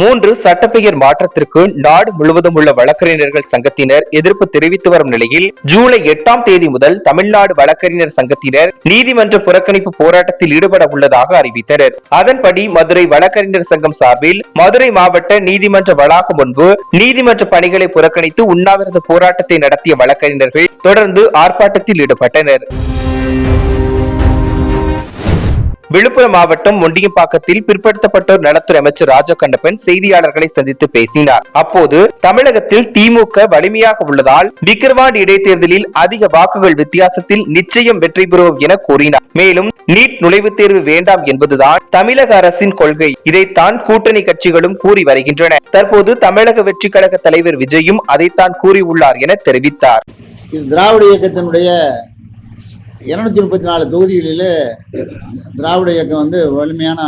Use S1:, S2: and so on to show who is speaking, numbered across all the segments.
S1: மூன்று சட்டப்பெயர் மாற்றத்திற்கு நாடு முழுவதும் உள்ள வழக்கறிஞர்கள் சங்கத்தினர் எதிர்ப்பு தெரிவித்து வரும் நிலையில் ஜூலை எட்டாம் தேதி முதல் தமிழ்நாடு வழக்கறிஞர் சங்கத்தினர் நீதிமன்ற புறக்கணிப்பு போராட்டத்தில் ஈடுபட உள்ளதாக அறிவித்தனர். அதன்படி மதுரை வழக்கறிஞர் சங்கம் சார்பில் மதுரை மாவட்ட நீதிமன்ற வளாகம் முன்பு நீதிமன்ற பணிகளை புறக்கணித்து உண்ணாவிரத போராட்டத்தை நடத்திய வழக்கறிஞர்கள் தொடர்ந்து ஆர்ப்பாட்டத்தில் ஈடுபட்டனர். விழுப்புரம் மாவட்டம் முண்டியம்பாக்கத்தில் பிற்படுத்தப்பட்டோர் நலத்துறை அமைச்சர் ராஜா கண்ணப்பன் செய்தியாளர்களை சந்தித்து பேசினார். அப்போது தமிழகத்தில் திமுக வலிமையாக உள்ளதால் விக்கிரவாண்டி இடைத்தேர்தலில் அதிக வாக்குகள் வித்தியாசத்தில் நிச்சயம் வெற்றி பெறுவோம் என கூறினார். மேலும் நீட் நுழைவுத் தேர்வு வேண்டாம் என்பதுதான் தமிழக அரசின் கொள்கை. இதைத்தான் கூட்டணி கட்சிகளும் கூறி வருகின்றன. தற்போது தமிழக வெற்றி கழக தலைவர் விஜயும் அதைத்தான் கூறியுள்ளார் என தெரிவித்தார்.
S2: இது திராவிட இயக்கத்தினுடைய இரநூத்தி முப்பத்தி நாலு தொகுதிகளில் திராவிட இயக்கம் வந்து வலிமையான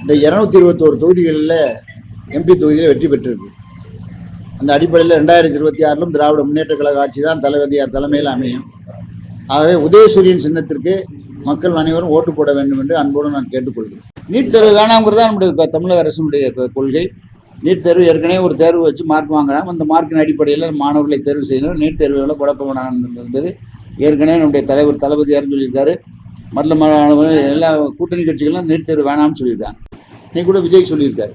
S2: இந்த இரநூத்தி இருபத்தோரு தொகுதிகளில் எம்பி தொகுதியில் வெற்றி பெற்றிருக்கு. அந்த அடிப்படையில் ரெண்டாயிரத்தி இருபத்தி ஆறிலும் திராவிட முன்னேற்ற கழக ஆட்சி தான் தளபதியார் தலைமையில் அமையும். ஆகவே உதயசூரியன் சின்னத்திற்கு மக்கள் அனைவரும் ஓட்டு போட வேண்டும் என்று அன்போடு நான் கேட்டுக்கொள்கிறேன். நீட் தேர்வு வேணாங்கிறது தான் நம்முடைய தமிழக அரசினுடைய கொள்கை. நீட் தேர்வு ஏற்கனவே ஒரு தேர்வு வச்சு மார்க் வாங்குறாங்க. அந்த மார்க்கின் அடிப்படையில் மாணவர்களை தேர்வு செய்யணும். நீட் தேர்வுகளை குழப்ப என்பது ஏற்கனவே நம்முடைய தலைவர் தளபதியார் சொல்லியிருக்காரு. மற்ற மாணவர்கள் எல்லா கூட்டணி கட்சிகளும் நீட் தேர்வு வேணாம்னு சொல்லியிருக்காங்க. இன்னைக்கு கூட விஜய் சொல்லியிருக்காரு.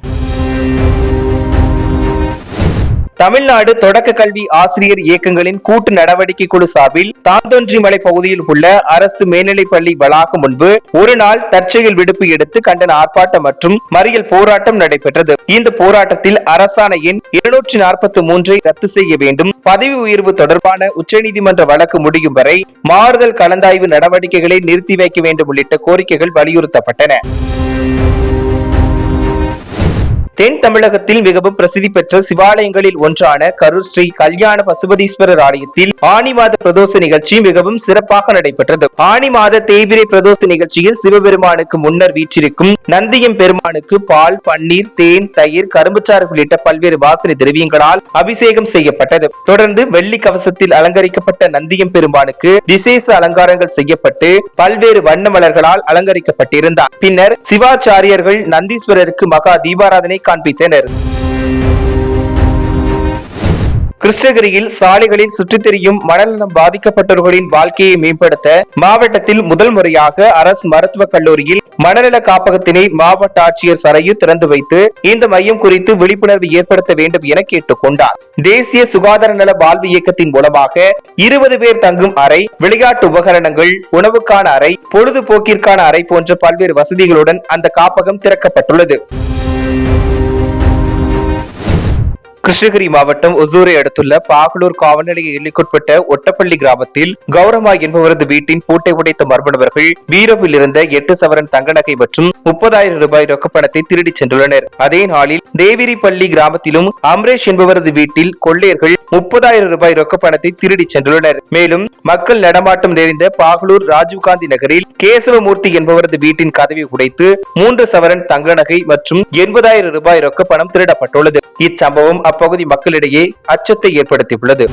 S1: தமிழ்நாடு தொடக்க கல்வி ஆசிரியர் இயக்கங்களின் கூட்டு நடவடிக்கை குழு சார்பில் தாந்தோன்றிமலை பகுதியில் உள்ள அரசு மேல்நிலைப் பள்ளி வளாகம் முன்பு ஒரு நாள் தற்செயல் விடுப்பு எடுத்து கண்டன ஆர்ப்பாட்டம் மற்றும் மறியல் போராட்டம் நடைபெற்றது. இந்த போராட்டத்தில் அரசாணை எண் இருநூற்றி நாற்பத்தி மூன்றை ரத்து செய்ய வேண்டும். பதவி உயர்வு தொடர்பான உச்சநீதிமன்ற வழக்கு முடியும் வரை மாறுதல் கலந்தாய்வு நடவடிக்கைகளை நிறுத்தி வைக்க வேண்டும் உள்ளிட்ட கோரிக்கைகள் வலியுறுத்தப்பட்டன. தென் தமிழகத்தில் மிகவும் பிரசித்தி பெற்ற சிவாலயங்களில் ஒன்றான கரூர் ஸ்ரீ கல்யாண பசுபதீஸ்வரர் ஆலயத்தில் ஆணி மாத பிரதோஷ நிகழ்ச்சி மிகவும் சிறப்பாக நடைபெற்றது. ஆணி மாத தேய்பிரை பிரதோஷ நிகழ்ச்சியில் சிவபெருமானுக்கு முன்னர் வீற்றிருக்கும் நந்தியம் பெருமானுக்கு பால் பன்னீர் தேன் தயிர் கரும்புச்சாறு உள்ளிட்ட பல்வேறு வாசனை திரவியங்களால் அபிஷேகம் செய்யப்பட்டது. தொடர்ந்து வெள்ளி கவசத்தில் அலங்கரிக்கப்பட்ட நந்தியம் பெருமானுக்கு விசேஷ அலங்காரங்கள் செய்யப்பட்டு பல்வேறு வண்ண மலர்களால் அலங்கரிக்கப்பட்டிருந்தார். பின்னர் சிவாச்சாரியர்கள் நந்தீஸ்வரருக்கு மகா தீபாராதனை காண்பித்தனர். கிருஷ்ணகிரியில் சாலைகளில் சுற்றித் திரியும் மனநலம் பாதிக்கப்பட்டவர்களின் வாழ்க்கையை மேம்படுத்த மாவட்டத்தில் முதல் முறையாக அரசு மருத்துவக் கல்லூரியில் மனநல காப்பகத்தினை மாவட்ட ஆட்சியர் சரையு திறந்து வைத்து இந்த மையம் குறித்து விழிப்புணர்வு ஏற்படுத்த வேண்டும் என கேட்டுக் கொண்டார். தேசிய சுகாதார நல வாழ்வு இயக்கத்தின் மூலமாக இருபது பேர் தங்கும் அறை விளையாட்டு உபகரணங்கள் உணவுக்கான அறை பொழுதுபோக்கிற்கான அறை போன்ற பல்வேறு வசதிகளுடன் அந்த காப்பகம் திறக்கப்பட்டுள்ளது. Thank you. கிருஷ்ணகிரி மாவட்டம் ஒசூரை அடுத்துள்ள பாகலூர் காவல்நிலைய எல்லைக்குட்பட்ட ஒட்டப்பள்ளி கிராமத்தில் கௌரமா என்பவரது வீட்டின் பூட்டை உடைத்த மர்ம நபர்கள் பீரோவில் இருந்த எட்டு சவரன் தங்க நகை மற்றும் முப்பதாயிரம் ரூபாய் ரொக்கப்பணத்தை திருடிச் சென்றுள்ளனர். அதே நாளில் தேவிரிப்பள்ளி கிராமத்திலும் அம்ரேஷ் என்பவரது வீட்டில் கொள்ளையர்கள் முப்பதாயிரம் ரூபாய் ரொக்கப்பணத்தை திருடிச் சென்றுள்ளனர். மேலும் மக்கள் நடமாட்டம் நிறைந்த பாகலூர் ராஜீவ்காந்தி நகரில் கேசவமூர்த்தி என்பவரது வீட்டின் கதவை உடைத்து மூன்று சவரன் தங்க நகை மற்றும் எண்பதாயிரம் ரூபாய் ரொக்கப்பணம் திருடப்பட்டுள்ளது. இச்சம்பவம் அப்பகுதி மக்களிடையே அச்சத்தை ஏற்படுத்தியுள்ளது.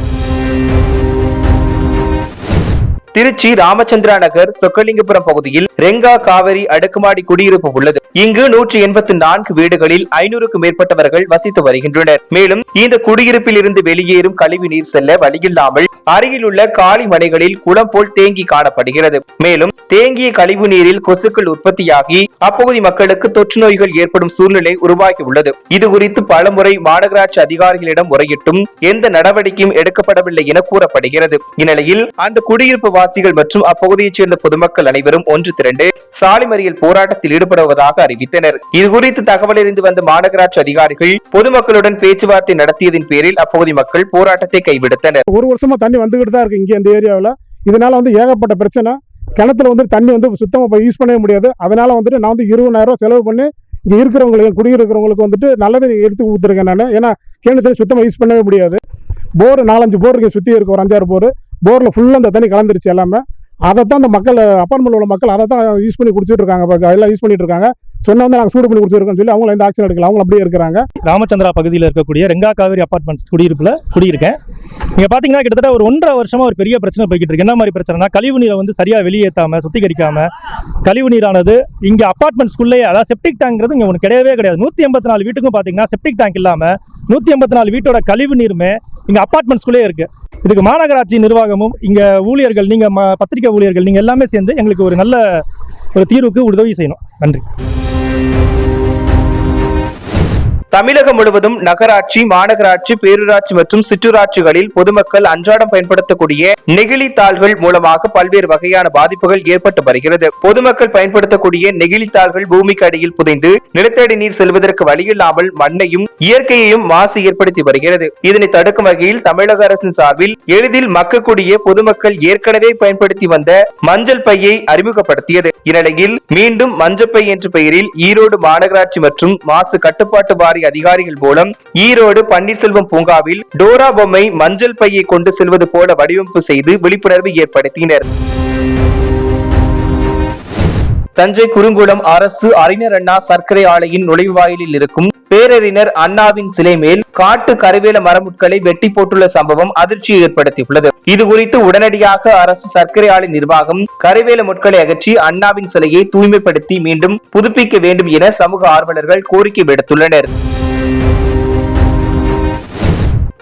S1: திருச்சி ராமச்சந்திரா நகர் சொக்கலிங்கபுரம் பகுதியில் ரெங்கா காவிரி அடுக்குமாடி குடியிருப்பு உள்ளது. இங்கு நூற்றி எண்பத்தி நான்கு வீடுகளில் ஐநூறுக்கும் மேற்பட்டவர்கள் வசித்து வருகின்றனர். மேலும் இந்த குடியிருப்பில் இருந்து வெளியேறும் கழிவு நீர் செல்ல வழியில்லாமல் அருகில் உள்ள காலி மனைகளில் குளம் போல் தேங்கி காணப்படுகிறது. மேலும் தேங்கிய கழிவு நீரில் கொசுக்கள் உற்பத்தியாகி அப்பகுதி மக்களுக்கு தொற்று நோய்கள் ஏற்படும் சூழ்நிலை உருவாகி உள்ளது இது குறித்து பலமுறை மாநகராட்சி அதிகாரிகளிடம் முறையிட்டும் எந்த நடவடிக்கையும் எடுக்கப்படவில்லை என கூறப்படுகிறது. இந்நிலையில் அந்த குடியிருப்பு வாசிகள் மற்றும் அப்பகுதியைச் சேர்ந்த பொதுமக்கள் அனைவரும் ஒன்று திரண்டு சாலை மறியல் போராட்டத்தில் ஈடுபடுவதாக அறிவித்தனர். இது குறித்து தகவல் அறிந்து வந்த மாநகராட்சி அதிகாரிகள் பொதுமக்களுடன் பேச்சுவார்த்தை நடத்தியதின் பேரில் அப்பகுதி மக்கள் போராட்டத்தை கைவிடுத்தனர்.
S3: ஒரு வருஷமா தண்ணி வந்துகிட்டு தான் இருக்கு இங்கே இந்த ஏரியாவில். இதனால வந்து ஏகப்பட்ட பிரச்சனை. கிணத்துல வந்து தண்ணி வந்து சுத்தமாக யூஸ் பண்ணவே முடியாது. அதனால் வந்துட்டு நான் வந்து இருபதாயிரம் செலவு பண்ணி இங்கே இருக்கிறவங்களுக்கு குடியிருக்கிறவங்களுக்கு வந்துட்டு நல்லது எடுத்து கொடுத்துருக்கேன் நான். ஏன்னா கிணத்து தண்ணி சுத்தமாக யூஸ் பண்ணவே முடியாது. போர் நாலஞ்சு போர் இங்கே சுற்றி இருக்கும் ஒரு அஞ்சாறு போர். போரில் ஃபுல்லாக அந்த தண்ணி கலந்துருச்சு எல்லாமே. அதை தான் அந்த மக்கள் அப்பார்ட்மெண்ட் உள்ள மக்கள் அதை தான் யூஸ் பண்ணி குடிச்சிட்டு இருக்காங்க இப்போ எல்லாம் யூஸ் பண்ணிட்டு இருக்காங்க. சொன்ன வந்து நாங்கள் சூடு பண்ணி கொடுத்துருக்கோம்னு சொல்லி அவங்க எந்த ஆக்ஷன் எடுக்கல. அவங்க அப்படியே இருக்கிறாங்க.
S4: ராமச்சந்திரா பகுதியில் இருக்கக்கூடிய ரெங்கா காவேரி அப்பார்ட்மெண்ட்ஸ் குடியிருப்பில் குடியிருக்கேன். இங்கே பார்த்தீங்கன்னா கிட்டத்தட்ட ஒரு ஒன்றரை வருஷமாக ஒரு பெரிய பிரச்சனை போய்கிட்டு இருக்கு. என்ன மாதிரி பிரச்சனைனா கழிவு நீரை வந்து சரியாக வெளியேற்றாமல் சுத்திகரிக்காம கழிவு நீரானது இங்கே அப்பார்ட்மெண்ட்ஸ்குள்ளேயே அதாவது செப்டிக் டேங்க்ங்கிறது இங்கே ஒன்று கிடையவே கிடையாது. நூற்றி எண்பத்தி நாலு வீட்டுக்கும் பார்த்தீங்கன்னா செப்டிக் டேங்க் இல்லாமல் நூற்றி எண்பத்தி நாலு வீட்டோட கழிவு நீருமே இங்கே அப்பார்ட்மெண்ட்ஸ்குள்ளேயே இருக்குது இதுக்கு மாநகராட்சி நிர்வாகமும் இங்கே ஊழியர்கள் நீங்கள் ம பத்திரிகை ஊழியர்கள் நீங்கள் எல்லாமே சேர்ந்து எங்களுக்கு ஒரு நல்ல ஒரு தீர்வுக்கு உதவி செய்யணும். நன்றி.
S1: தமிழகம் முழுவதும் நகராட்சி மாநகராட்சி பேரூராட்சி மற்றும் சிற்றூராட்சிகளில் பொதுமக்கள் அன்றாடம் பயன்படுத்தக்கூடிய நெகிழி தாள்கள் மூலமாக பல்வேறு வகையான பாதிப்புகள் ஏற்பட்டு வருகிறது. பொதுமக்கள் பயன்படுத்தக்கூடிய நெகிழி தாள்கள் பூமிக்கு அடியில் புதைந்து நிலத்தடி நீர் செல்வதற்கு வழியில்லாமல் மண்ணையும் இயற்கையையும் மாசு ஏற்படுத்தி வருகிறது. இதனை தடுக்கும் வகையில் தமிழக அரசின் சார்பில் எளிதில் மக்கக்கூடிய பொதுமக்கள் ஏற்கனவே பயன்படுத்தி வந்த மஞ்சள் பையை அறிமுகப்படுத்தியது. இந்நிலையில் மீண்டும் மஞ்சப்பை என்ற பெயரில் ஈரோடு மாநகராட்சி மற்றும் மாசு கட்டுப்பாட்டு வாரிய அதிகாரிகள் மூலம் ஈரோடு பன்னீர்செல்வம் பூங்காவில் டோரா பொம்மை மஞ்சள் பையை கொண்டு செல்வது போல வடிவமைப்பு செய்து விழிப்புணர்வு ஏற்படுத்தினர். தஞ்சை குறுங்குளம் அரசு அறிஞர் அண்ணா சர்க்கரை ஆலையின் நுழைவாயிலில் இருக்கும் பேரறிஞர் அண்ணாவின் சிலை மேல் காட்டு கருவேல மரமுட்களை வெட்டி போட்டுள்ள சம்பவம் அதிர்ச்சியை ஏற்படுத்தியுள்ளது. இது குறித்து உடனடியாக அரசு சர்க்கரை ஆலை நிர்வாகம் கருவேல முட்களை அகற்றி அண்ணாவின் சிலையை தூய்மைப்படுத்தி மீண்டும் புதுப்பிக்க வேண்டும் என சமூக ஆர்வலர்கள் கோரிக்கை விடுத்துள்ளனர்.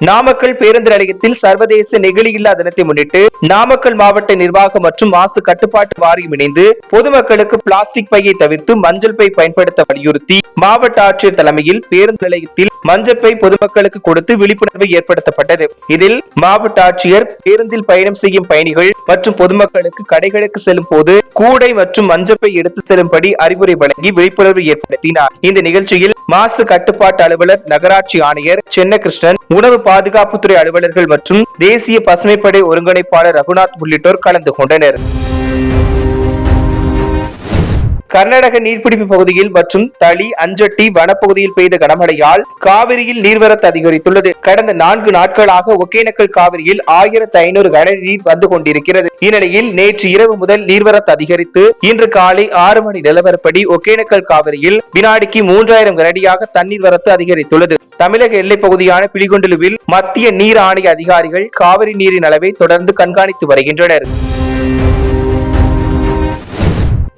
S1: நாமக்கல் பேருந்து நிலையத்தில் சர்வதேச நெகிழியில்லா தினத்தை முன்னிட்டு நாமக்கல் மாவட்ட நிர்வாகம் மற்றும் மாசு கட்டுப்பாட்டு வாரியம் இணைந்து பொதுமக்களுக்கு பிளாஸ்டிக் பையை தவிர்த்து மஞ்சள் பை பயன்படுத்த வலியுறுத்தி மாவட்ட ஆட்சியர் தலைமையில் பேருந்து நிலையத்தில் மஞ்சள் பை பொதுமக்களுக்கு கொடுத்து விழிப்புணர்வு ஏற்படுத்தப்பட்டது. இதில் மாவட்ட ஆட்சியர் பேருந்தில் பயணம் செய்யும் பயணிகள் மற்றும் பொதுமக்களுக்கு கடைகளுக்கு செல்லும் போது கூடை மற்றும் மஞ்சப்பை எடுத்து செல்லும்படி அறிவுரை வழங்கி விழிப்புணர்வு ஏற்படுத்தினார். இந்த நிகழ்ச்சியில் மாசு கட்டுப்பாட்டு அலுவலர் நகராட்சி ஆணையர் சென்னகிருஷ்ணன் உணவு பாதுகாப்புத்துறை அலுவலர்கள் மற்றும் தேசிய பசுமைப்படை ஒருங்கிணைப்பாளர் ரகுநாத் உள்ளிட்டோர் கலந்து கொண்டனர். கர்நாடக நீர்பிடிப்பு பகுதியில் மற்றும் தளி அஞ்சட்டி வனப்பகுதியில் பெய்த கனமழையால் காவிரியில் நீர்வரத்து அதிகரித்துள்ளது. கடந்த நான்கு நாட்களாக ஒகேனக்கல் காவிரியில் ஆயிரத்தி ஐநூறு கன நீர் வந்து கொண்டிருக்கிறது. இந்நிலையில் நேற்று இரவு முதல் நீர்வரத்து அதிகரித்து இன்று காலை ஆறு மணி நிலவரப்படி ஒகேனக்கல் காவிரியில் வினாடிக்கு மூன்றாயிரம் கனடியாக தண்ணீர் வரத்து அதிகரித்துள்ளது. தமிழக எல்லைப் பகுதியான பிலிகுண்டுலுவில் மத்திய நீர் ஆணைய அதிகாரிகள் காவிரி நீரின் அளவை தொடர்ந்து கண்காணித்து வருகின்றனர்.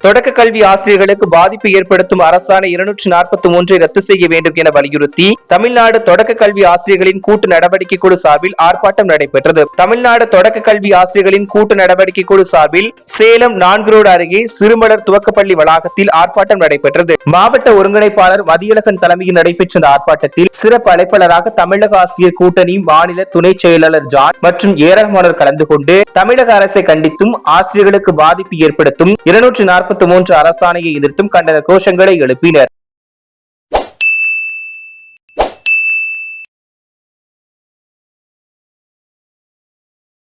S1: தொடக்க கல்வி ஆசிரியர்களுக்கு பாதிப்பு ஏற்படுத்தும் அரசாணை இருநூற்றி நாற்பத்தி மூன்றை ரத்து செய்ய வேண்டும் என வலியுறுத்தி தமிழ்நாடு தொடக்க கல்வி ஆசிரியர்களின் கூட்டு நடவடிக்கை குழு சார்பில் ஆர்ப்பாட்டம் நடைபெற்றது. தமிழ்நாடு தொடக்க கல்வி ஆசிரியர்களின் கூட்டு நடவடிக்கை குழு சார்பில் சேலம் நான்கு ரோடு அருகே சிறுமலர் துவக்கப்பள்ளி வளாகத்தில் ஆர்ப்பாட்டம் நடைபெற்றது. மாவட்ட ஒருங்கிணைப்பாளர் மதியழகன் தலைமையில் நடைபெற்ற இந்த ஆர்ப்பாட்டத்தில் சிறப்பு அழைப்பாளராக தமிழக ஆசிரியர் கூட்டணி மாநில துணை செயலாளர் ஜான் மற்றும் ஏராளமானோர் கலந்து கொண்டு தமிழக அரசை கண்டித்தும் ஆசிரியர்களுக்கு பாதிப்பு ஏற்படுத்தும் இருநூற்றி நாற்பத்தி மூன்று அரசாணையை எதிர்த்தும் கண்டன கோஷங்களை எழுப்பினர்.